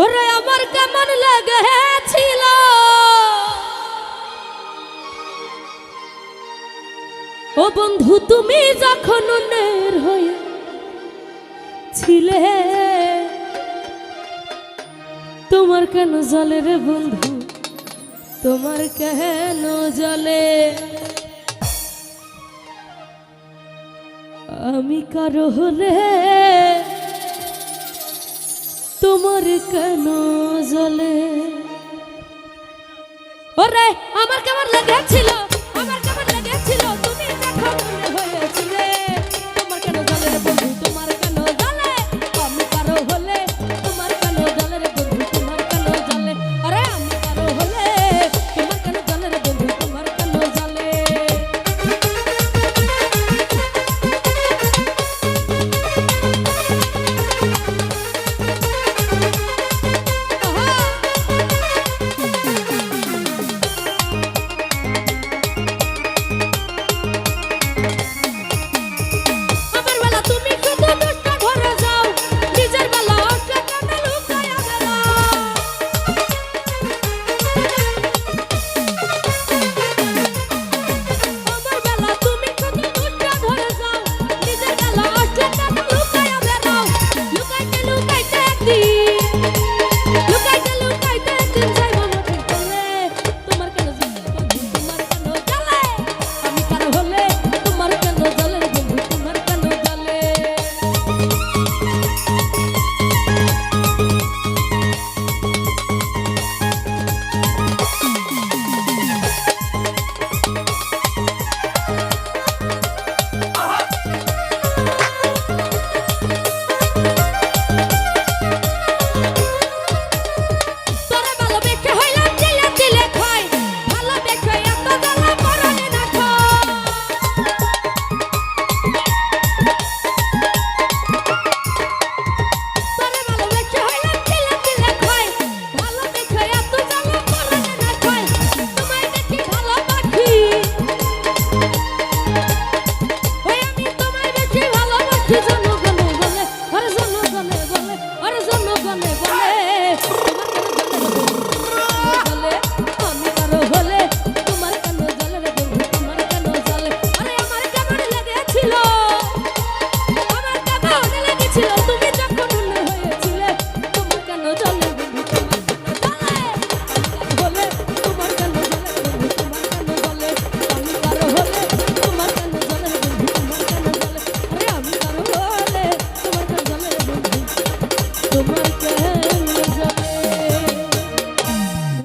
ওরে আমার কেমন লেগেছিল? ও বন্ধু, তুমি যখন নের হয়ে ছিলে, তোমার কেন জলে রে বন্ধু? তোমার কেন জলে? আমি কারও হলে তোমার কেন জলে? ওরে আমার কেমন লেগেছিল?